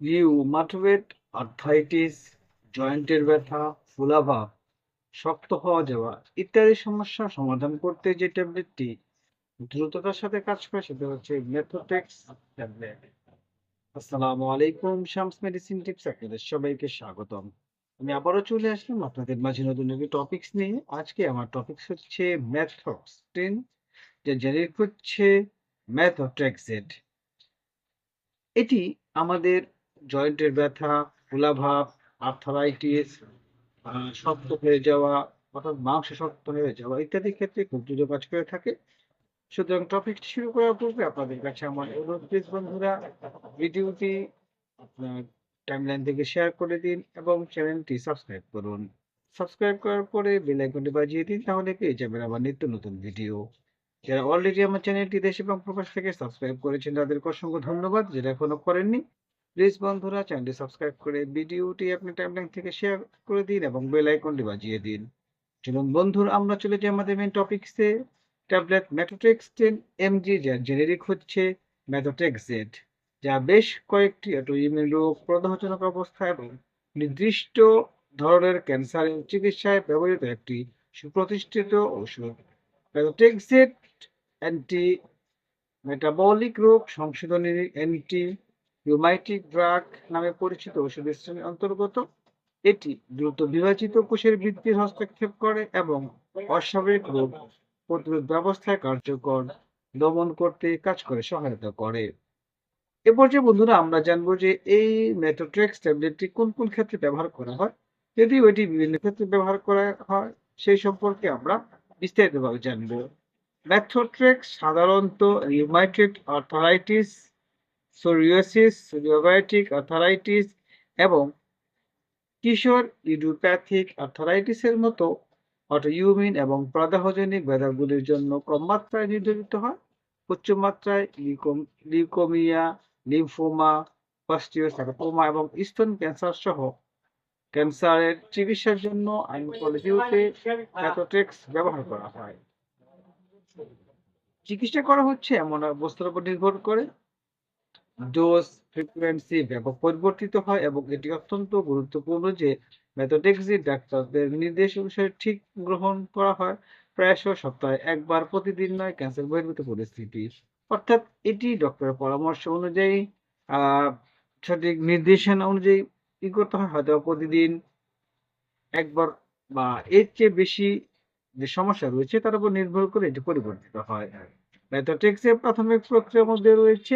Rheumatoid arthritis জয়েন্টের ব্যথা, ফুলাভাব, শক্ত হওয়া যাওয়া ইত্যাদি সমস্যার সমাধান করতে যে ট্যাবলেটটি দ্রুততার সাথে কাজ করে সেটা হচ্ছে মেথোটেক্স ট্যাবলেট আসসালামু আলাইকুম শামস মেডিসিন টিপস আপনাদের সবাইকে স্বাগতম। আমি আবারও চলে আসলাম আপনাদের মাঝে নতুন একটি টপিকস নিয়ে। আজকে আমার টপিকস হচ্ছে ম্যাথক্সটিন যে জেনেরিক হচ্ছে ম্যাথোট্রেক্সেড এটি আমাদের জয়েন্টের ব্যথা ফুলাভাব আর্থারাইটিস শক্ত হয়ে যাওয়া, অর্থাৎ মাংস শক্ত হয়ে যাওয়া ইত্যাদি ক্ষেত্রে খুব দ্রুত কাজ করে থাকে। সুতরাং টপিকটি শুরু করার পূর্বে আপনাদের কাছে আমার অনুরোধ, প্লিজ বন্ধুরা, ভিডিওটি আপনার টাইমলাইন থেকে শেয়ার করে দিন এবং চ্যানেলটি সাবস্ক্রাইব করুন। সাবস্ক্রাইব করার পরে বেল আইকনটি বাজিয়ে দিন, তাহলে পেয়ে যাবেন আমার নিত্য নতুন ভিডিও যারা অলরেডি আমার চ্যানেলটি দেশ এবং প্রবাস থেকে সাবস্ক্রাইব করেছেন, তাদেরকে অসংখ্য ধন্যবাদ। যারা এখনও করেননি প্লিজ বন্ধুরা চ্যানেলটি সাবস্ক্রাইব করে ভিডিওটি আপনি টাইমলাইন থেকে শেয়ার করে দিন এবং বেল আইকনটি বাজিয়ে দিন। চলুন বন্ধুরা, আমরা চলে যাই আমাদের মেন টপিকসে ট্যাবলেট ম্যাথোট্রেক্স টেন এমজি যার জেনেরিক হচ্ছে ম্যাথোটেক্স জেড যা বেশ কয়েকটি অটোইমিউন রোগ, প্রদাহজনক অবস্থা এবং নির্দিষ্ট ধরনের ক্যান্সারের চিকিৎসায় ব্যবহৃত একটি সুপ্রতিষ্ঠিত ঔষধ। ম্যাথোট্রেক্সেড অ্যান্টি মেটাবলিক রোগ, সংশোধনী অ্যান্টি রিউমাইটিক ড্রাগ নামে পরিচিত ওষুধ শ্রেণির অন্তর্গত। এটি দ্রুত বিভাজিত কোষের বৃদ্ধির হস্তক্ষেপ করে এবং অস্বাভাবিক রোগ প্রতিরোধ ব্যবস্থায় কার্যকর দমন করতে কাজ করে, সহায়তা করে। এ পর্যায়ে বন্ধুরা আমরা জানব যে এই মেথোট্রেক্স ট্যাবলেটটি কোন কোন ক্ষেত্রে ব্যবহার করা হয় যদি এটি বিভিন্ন ক্ষেত্রে ব্যবহার করা হয়, সেই সম্পর্কে আমরা বিস্তারিতভাবে জানব। ম্যাথোট্রেক্স সাধারণত rheumatoid arthritis psoriasis psoriatic arthritis এবং কিশোর ইডিওপ্যাথিক আর্থারাইটিসের মতো অটোইমিউন এবং প্রদাহজনিক ব্যথাগুলির জন্য কম মাত্রায় নির্ধারিত হয়। উচ্চ মাত্রায় লিউকোম- লিউকোমিয়া লিম্ফোমা অস্টিওসার্কোমা এবং স্তন ক্যান্সার সহ ক্যান্সারের চিকিৎসার জন্য আইনকোলজিতে ম্যাথোট্রেক্স ব্যবহার করা হয়। চিকিৎসা করা হচ্ছে এমন অবস্থার উপর নির্ভর করে। ডোজ ফ্রিকোয়েন্সি ব্যাপক পরিবর্তিত হয় এবং এটি অত্যন্ত গুরুত্বপূর্ণ যে মেথোডেক্সি ডাক্তারদের নির্দেশ অনুসারে ঠিক গ্রহণ করা হয়। প্রায়শ সপ্তাহে একবার, প্রতিদিন নয়, ক্যান্সার বহির্ভূত পরিস্থিতি। অর্থাৎ এটি ডক্টরের পরামর্শ অনুযায়ী সঠিক নির্দেশনা অনুযায়ী কি করতে হয়। হয়তো প্রতিদিন একবার বা এর চেয়ে বেশি যে সমস্যা রয়েছে, তার উপর নির্ভর করে এটি পরিবর্তিত হয়। মেথোট্রেক্সের প্রাথমিক প্রক্রিয়ার মধ্যে রয়েছে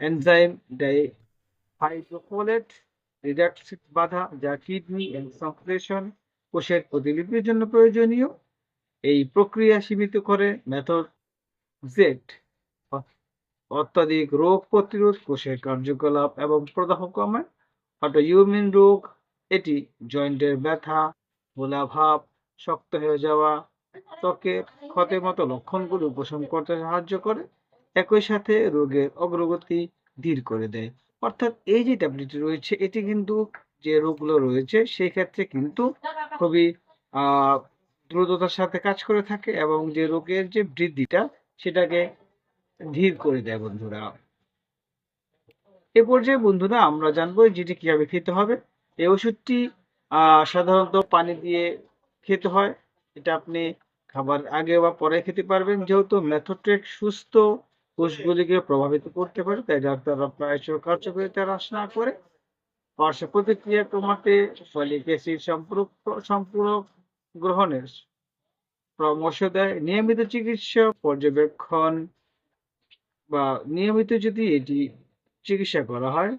এনজাইম ডাইহাইড্রোফোলেট রিডাক্স বাধা যা কিডনি সংশ্লেষণ কোষের প্রতিলিপির জন্য প্রয়োজনীয়। এই প্রক্রিয়া সীমিত করে মেথড জেড অত্যাধিক রোগ প্রতিরোধ, কোষের কার্যকলাপ এবং প্রদাহ কমায়। অটোইমিউন রোগ, এটি জয়েন্টের ব্যথা ভাব শক্ত হয়ে যাওয়া ত্বকে ক্ষতের মতো লক্ষণগুলো উপশম করতে সাহায্য করে। একই সাথে রোগের অগ্রগতি ধীর করে দেয়। অর্থাৎ এই যে ট্যাবলেটটি রয়েছে, এটি কিন্তু যে রোগগুলো রয়েছে, সেই ক্ষেত্রে কিন্তু খুবই দ্রুততার সাথে কাজ করে থাকে এবং যে রোগের যে বৃদ্ধিটা, সেটাকে ধীর করে দেয় বন্ধুরা। এ পর্যায়ে বন্ধুরা আমরা জানব যেটি কীভাবে খেতে হবে। এই ওষুধটি সাধারণত পানি দিয়ে খেতে হয়। এটা আপনি খাবার আগে বা পরে খেতে পারবেন। যেহেতু মেথোট্রেক সুস্থ কোষগুলিকে প্রভাবিত করতে পারে, তাই ডাক্তাররা প্রায়শ কার্যকারিতা হ্রাস না করে পার্শ্ব প্রতিক্রিয়া কমাতে ফলিক অ্যাসিড সম্পূরক সম্পূরক গ্রহণের পরামর্শ দেয়। নিয়মিত চিকিৎসা পর্যবেক্ষণ বা নিয়মিত যদি এটি চিকিৎসা করা হয়,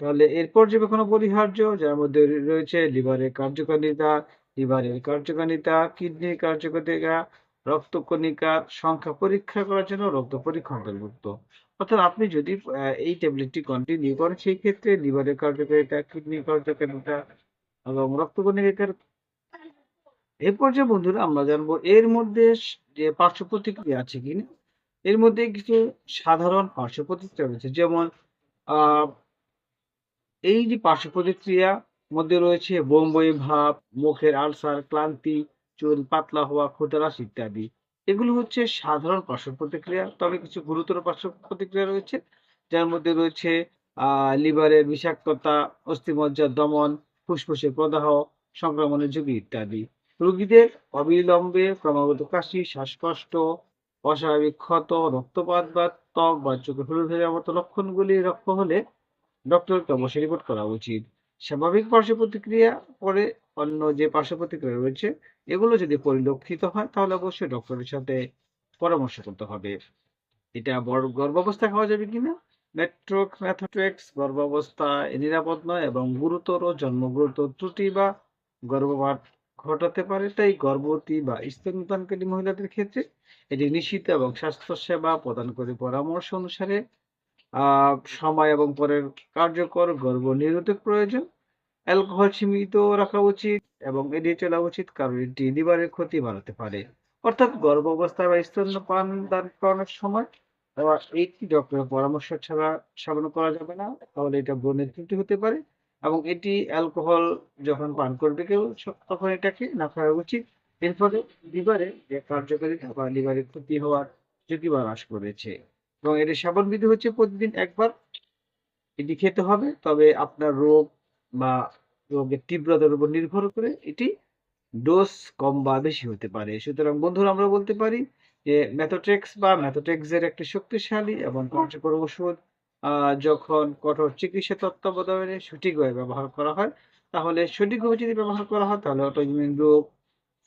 তাহলে এর পর্যবেক্ষণ অপরিহার্য যার মধ্যে রয়েছে লিভারের কার্যকারিতা লিভারের কার্যকারিতা, কিডনির কার্যকারিতা রক্তকণিকার সংখ্যা পরীক্ষা করার জন্য রক্ত পরীক্ষা অন্তর্ভুক্ত অর্থাৎ আপনি যদি এই ট্যাবলেটটি কন্টিনিউ করেন, সেই ক্ষেত্রে লিভারের কার্যকারিতা কিডনির কার্যকারিতা এবং রক্তকণিকার এই পর্যায়ে বন্ধুরা আমরা জানব এর মধ্যে যে পার্শ্ব প্রতিক্রিয়া আছে কিনা এর মধ্যে কিছু সাধারণ পার্শ্ব প্রতিক্রিয়া রয়েছে। যেমন এই যে পার্শ্ব প্রতিক্রিয়া মধ্যে রয়েছে বোম্বই ভাব, মুখের আলসার, ক্লান্তি চুল পাতলা হওয়া ক্ষুধারাস ইত্যাদি। এগুলো হচ্ছে সাধারণ পার্শ্ব প্রতিক্রিয়া, তবে কিছু গুরুতর পার্শ্ব প্রতিক্রিয়া রয়েছে, যার মধ্যে রয়েছে লিভারের বিষাক্ততা অস্থিমজ্জার দমন, ফুসফুসের প্রদাহ, সংক্রমণের ঝুঁকি ইত্যাদি। রোগীদের অবিলম্বে ক্রমাগত কাশি, শ্বাসকষ্ট, অস্বাভাবিক ক্ষত, রক্তপাত বা ত্বক বা চোখে হলুদ হয়ে যাওয়ার মতো লক্ষণগুলি লক্ষ্য হলে ডক্টরকে অবশ্যই রিপোর্ট করা উচিত। স্বাভাবিক পার্শ্ব প্রতিক্রিয়া পরে অন্য যে পার্শ্ব প্রতিক্রিয়া রয়েছে, এগুলো যদি পরিলক্ষিত হয়, তাহলে অবশ্যই ডক্টরের সাথে পরামর্শ করতে হবে। এটা বড় গর্ভাবস্থা খাওয়া যাবে কিনা? মেট্রোক ম্যাথোট্রেক্স গর্ভাবস্থায় নিরাপদ নয় এবং গুরুতর জন্মগত ত্রুটি বা গর্ভপাত ঘটাতে পারে, তাই গর্ভবতী বা স্তন্যদানকারী মহিলাদের ক্ষেত্রে এটি নিশ্চিত এবং স্বাস্থ্যসেবা প্রদান করে পরামর্শ অনুসারে সময় এবং পরের কার্যকর গর্ভ নিরোধক প্রয়োজন। অ্যালকোহল সীমিত রাখা উচিত এবং এড়িয়ে চলা উচিত কারণ এটি লিভারের ক্ষতি বাড়াতে পারে। অর্থাৎ গর্ভ অবস্থায় বা স্তন্য পান দান করানোর সময় আবার এইটি ডক্টরের পরামর্শ ছাড়া সেবন করা যাবে না, তাহলে এটা ব্রণের ত্রুটি হতে পারে এবং এটি অ্যালকোহল যখন পান করবে কেউ তখন এটাকে না খাওয়া উচিত। এর ফলে লিভারে যে কার্যকারিতা বা লিভারের ক্ষতি হওয়ার ঝুঁকি বা হ্রাস করেছে। এবং এটি সেবন বিধি হচ্ছে প্রতিদিন একবার এটি খেতে হবে, তবে আপনার রোগ বা রোগের তীব্রতার উপর নির্ভর করে এটি ডোজ কম বা বেশি হতে পারে। সুতরাং বন্ধুরা, আমরা বলতে পারি যে ম্যাথোট্রেক্স বা ম্যাথোট্রেক্সের একটি শক্তিশালী এবং কার্যকর ওষুধ যখন কঠোর চিকিৎসা তত্ত্বাবধানে সঠিকভাবে ব্যবহার করা হয়, তাহলে সঠিকভাবে যদি ব্যবহার করা হয়, তাহলে অটোইমিউন রোগ,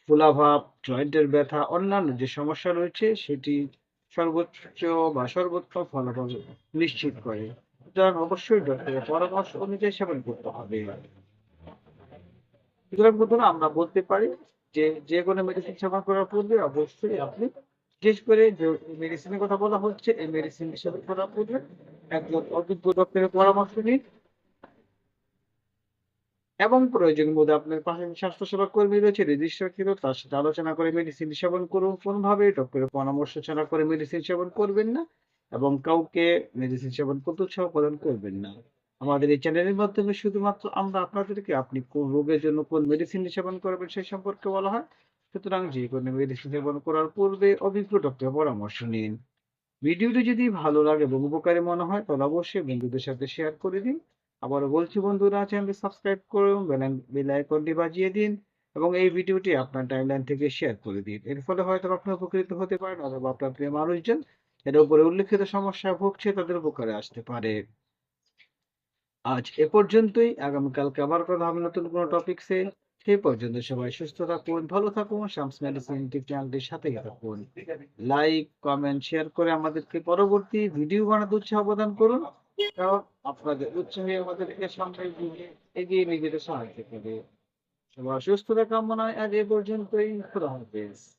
ফুলাভাব জয়েন্টের ব্যথা, অন্যান্য যে সমস্যা রয়েছে, সেটি সর্বোচ্চ বা সর্বোত্তম ফলাফল নিশ্চিত করে। সুতরাং অবশ্যই ডক্টরের পরামর্শ অনুযায়ী সেবন করতে হবে। সুতরাং বন্ধুরা, আমরা বলতে পারি যে যে কোনো মেডিসিন সেবন করার পূর্বে অবশ্যই আপনি বিশেষ করে যে মেডিসিনের কথা বলা হচ্ছে, এই মেডিসিন সেবন করার পূর্বে একজন অভিজ্ঞ ডক্টরের পরামর্শ নিন। এবং প্রয়োজন বোধে আপনার পাশে স্বাস্থ্যসেবা কর্মী রয়েছে রেজিস্ট্রারকৃত তার সাথে আলোচনা করে মেডিসিন সেবন করুন। কোনোভাবে ডক্টরের পরামর্শ ছাড়া করে মেডিসিন সেবন করবেন না। এবং কাউকে মেডিসিন সেবন করতে উৎসাহ প্রদান করবেন না। আমাদের এই চ্যানেলের মাধ্যমে শুধুমাত্র আমরা আপনাদেরকে আপনি কোন রোগের জন্য কোন মেডিসিন সেবন করবেন সেই সম্পর্কে বলা হয়। সুতরাং যে কোনো মেডিসিন সেবন করার পূর্বে অভিজ্ঞ ডক্টরের পরামর্শ নিন। ভিডিওটি যদি ভালো লাগে এবং উপকারী মনে হয়, তাহলে অবশ্যই বন্ধুদের সাথে শেয়ার করে দিন। আবার বলছি বন্ধুরা চ্যানেলটি সাবস্ক্রাইব করুন বেল আইকনটি বাজিয়ে দিন এবং এই ভিডিওটি আপনার টাইমলাইন থেকে শেয়ার করে দিন। এর ফলে হয়তো আপনি উপকৃত হতে পারেন অথবা আপনার প্রিয় মানুষজন এর উপরে উল্লেখিত সমস্যা ভুগছে, তাদের উপকারে আসতে পারে। আজ এ পর্যন্তই। আগামীকালকে আবার কথা হবে নতুন কোনো টপিকসে সেই পর্যন্ত সবাই সুস্থ থাকুন, ভালো থাকুন শামস মেডিসিন চ্যানেলটির সাথে থাকুন। লাইক কমেন্ট শেয়ার করে আমাদেরকে পরবর্তী ভিডিও বানাতে উৎসাহ প্রদান করুন। কারণ আপনাদের উৎসাহে আমাদেরকে সামনে এগিয়ে- নিয়ে যেতে সাহায্য করে। সবার সুস্থতা কামনায় আজ এ পর্যন্তই। খুদা হাফেজ।